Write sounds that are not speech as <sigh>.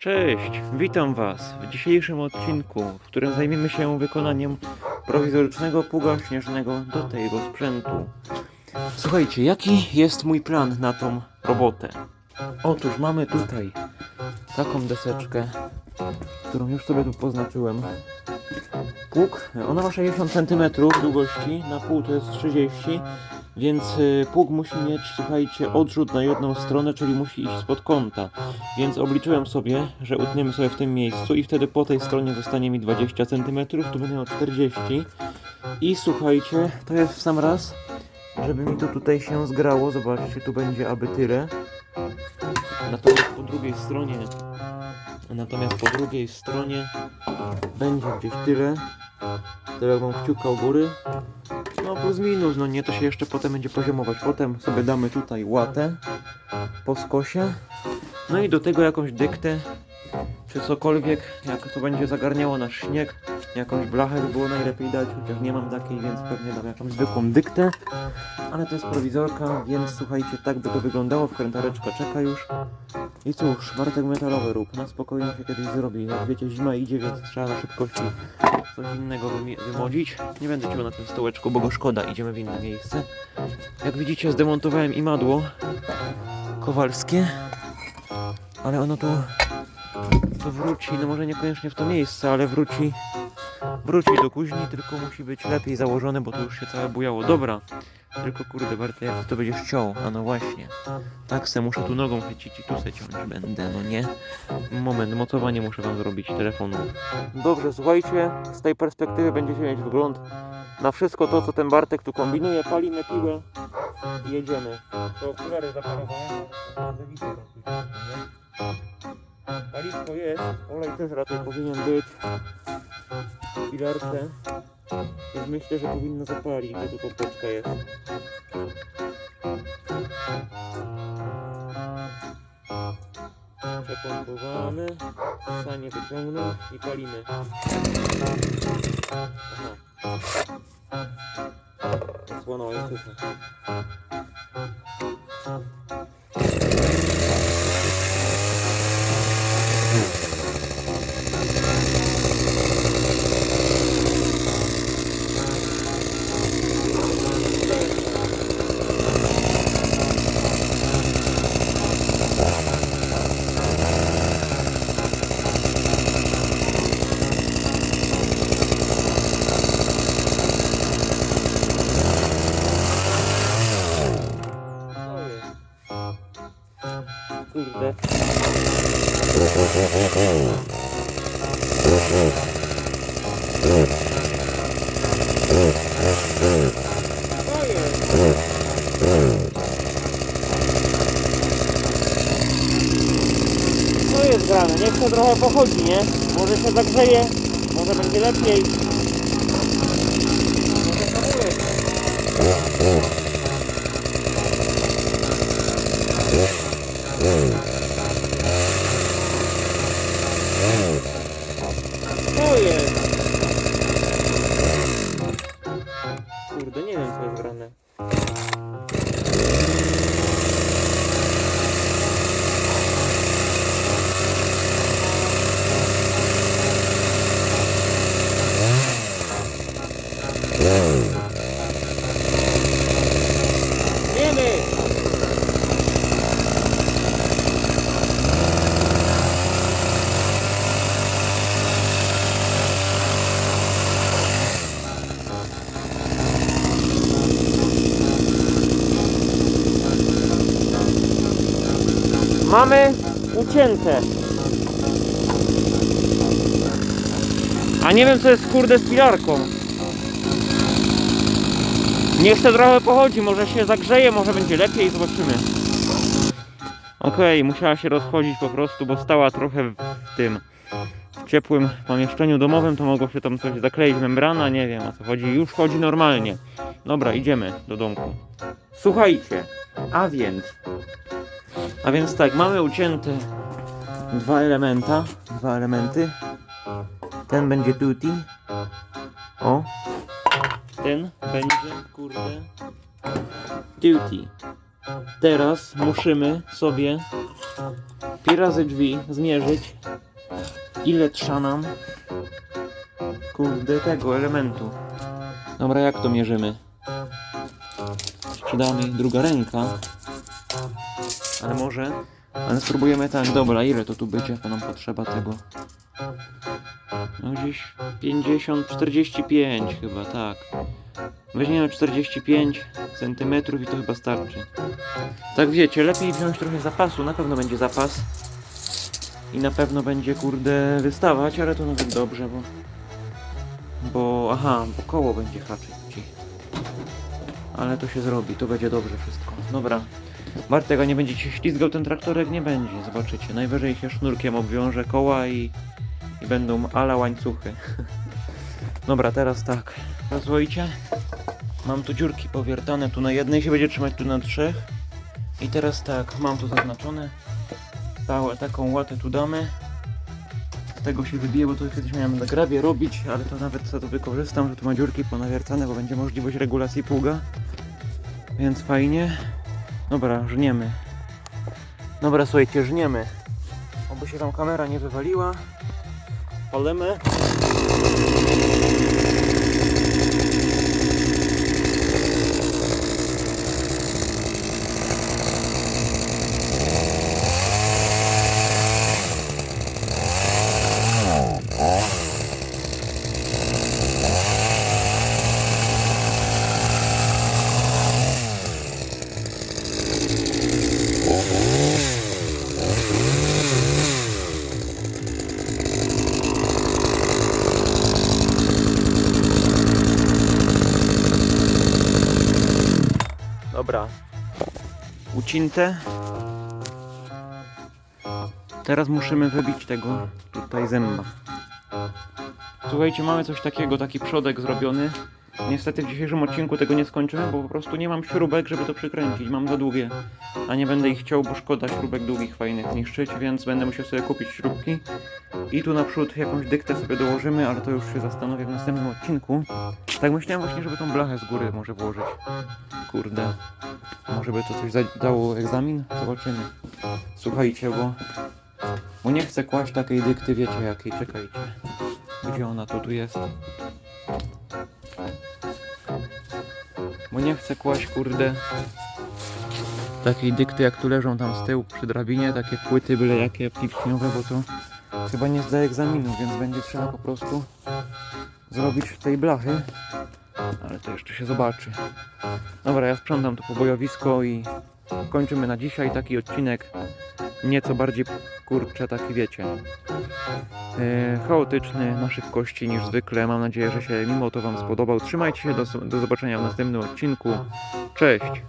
Cześć, witam Was w dzisiejszym odcinku, w którym zajmiemy się wykonaniem prowizorycznego pługa śnieżnego do tego sprzętu. Słuchajcie, jaki jest mój plan na tą robotę? Otóż mamy tutaj taką deseczkę, którą już sobie tu poznaczyłem. Pług, ona ma 60 cm długości, na pół to jest 30 więc y, pług musi mieć, słuchajcie, odrzut na jedną stronę, czyli musi iść spod kąta. Więc obliczyłem sobie, że utniemy sobie w tym miejscu i wtedy po tej stronie zostanie mi 20 cm, tu będę miał 40. I słuchajcie, to jest w sam raz, żeby mi to tutaj się zgrało. Zobaczcie, tu będzie aby tyle. Natomiast po drugiej stronie, natomiast po drugiej stronie będzie gdzieś tyle. Jak mam kciuka u góry, no plus minus, no nie, to się jeszcze potem będzie poziomować. Potem sobie damy tutaj łatę po skosie. No i do tego jakąś dyktę, czy cokolwiek, jak to będzie zagarniało nasz śnieg. Jakąś blachę by było najlepiej dać, chociaż nie mam takiej, więc pewnie dam jakąś zwykłą dyktę. Ale to jest prowizorka, więc słuchajcie, tak by to wyglądało. Wkrętareczka czeka już. I cóż, Bartek metalowy rób, na spokojnie się kiedyś zrobi. Jak wiecie, zima idzie, więc trzeba na szybkości coś innego wymodzić. Nie będę ciął na tym stołeczku, bo go szkoda, idziemy w inne miejsce. Jak widzicie, zdemontowałem imadło kowalskie, ale ono tu, tu wróci, no może niekoniecznie w to miejsce, ale wróci, wróci do kuźni, tylko musi być lepiej założone, bo to już się całe bujało. Dobra, tylko kurde, Bartek, jak to będziesz ciął? A no właśnie, tak se muszę tu nogą chycić i tu se ciąć będę, no nie? Moment, mocowanie muszę wam zrobić telefonu. Dobrze, słuchajcie, z tej perspektywy będziecie mieć wgląd na wszystko to, co ten Bartek tu kombinuje. Palimy piłę i jedziemy. To okulary zaparowałem, naprawdę widzę nie? Paliwko jest, olej też raczej powinien być w pilarce. Więc myślę, że powinno zapalić, gdzie tu popeczka jest. Przepompowane, sanie wyciągnął i palimy. Aha. Słona łańcucha. Kurde. Co jest? Co jest grane? Niech to trochę pochodzi, nie? Może się zagrzeje, może będzie lepiej. Może hamulec. Mamy ucięte. A nie wiem co jest kurde z pilarką. Niech se trochę pochodzi, może się zagrzeje, może będzie lepiej, zobaczymy. Okej, musiała się rozchodzić po prostu, bo stała trochę w tym w ciepłym pomieszczeniu domowym, to mogło się tam coś zakleić, membrana, nie wiem o co chodzi. Już chodzi normalnie. Dobra, idziemy do domku. Słuchajcie, a więc a więc tak, mamy ucięte dwa elementa, dwa elementy. Ten będzie tutti. O. Ten będzie, kurde, duty. Teraz musimy sobie i razy drzwi zmierzyć, ile trza nam kurde tego elementu. Dobra, jak to mierzymy? Przyda mi druga ręka. Ale może. Ale spróbujemy tak, dobra, ile to tu będzie, to nam potrzeba tego. No gdzieś 50, 45 chyba, tak. Weźmiemy 45 centymetrów i to chyba starczy. Tak wiecie, lepiej wziąć trochę zapasu, na pewno będzie zapas. I na pewno będzie, kurde, wystawać, ale to nawet dobrze, bo... Bo, aha, bo koło będzie haczyć. Ale to się zrobi, to będzie dobrze wszystko. Dobra. Bartek, a nie będzie się ślizgał ten traktorek? Nie będzie, zobaczycie. Najwyżej się sznurkiem obwiąże koła i, i będą ala łańcuchy. <laughs> Dobra, teraz tak. Słuchajcie, mam tu dziurki powiertane, tu na jednej się będzie trzymać, tu na trzech. I teraz tak, mam tu zaznaczone. Całe, taką łatę tu damy. Z tego się wybije, bo to kiedyś miałem na grabie robić, ale to nawet sobie to wykorzystam, że tu ma dziurki ponawiercane, bo będzie możliwość regulacji pługa. Więc fajnie. Dobra, żniemy. Dobra, słuchajcie, żniemy. Oby się tam kamera nie wywaliła. Palemy. Dobra. Ucinte. Teraz musimy wybić tego tutaj zęba. Słuchajcie, mamy coś takiego, taki przodek zrobiony. Niestety w dzisiejszym odcinku tego nie skończymy, bo po prostu nie mam śrubek, żeby to przykręcić. Mam za długie, a nie będę ich chciał, bo szkoda śrubek długich, fajnych niszczyć, więc będę musiał sobie kupić śrubki. I tu naprzód jakąś dyktę sobie dołożymy, ale to już się zastanowię w następnym odcinku. Tak myślałem właśnie, żeby tą blachę z góry może włożyć. Kurde. Może by to coś dało egzamin? Zobaczymy. Słuchajcie, bo... Bo nie chcę kłaść takiej dykty, wiecie jakiej, czekajcie. Gdzie ona to tu jest? Bo nie chcę kłaść, kurde... Takiej dykty, jak tu leżą tam z tyłu przy drabinie, takie płyty byle jakie pipśniowe, bo to chyba nie zda egzaminu, więc będzie trzeba po prostu zrobić tej blachy. Ale to jeszcze się zobaczy. Dobra, ja sprzątam to pobojowisko i kończymy na dzisiaj taki odcinek nieco bardziej kurczę, taki wiecie e, chaotyczny, na szybkości niż zwykle. Mam nadzieję, że się mimo to Wam spodobał. Trzymajcie się, do, do zobaczenia w następnym odcinku. Cześć!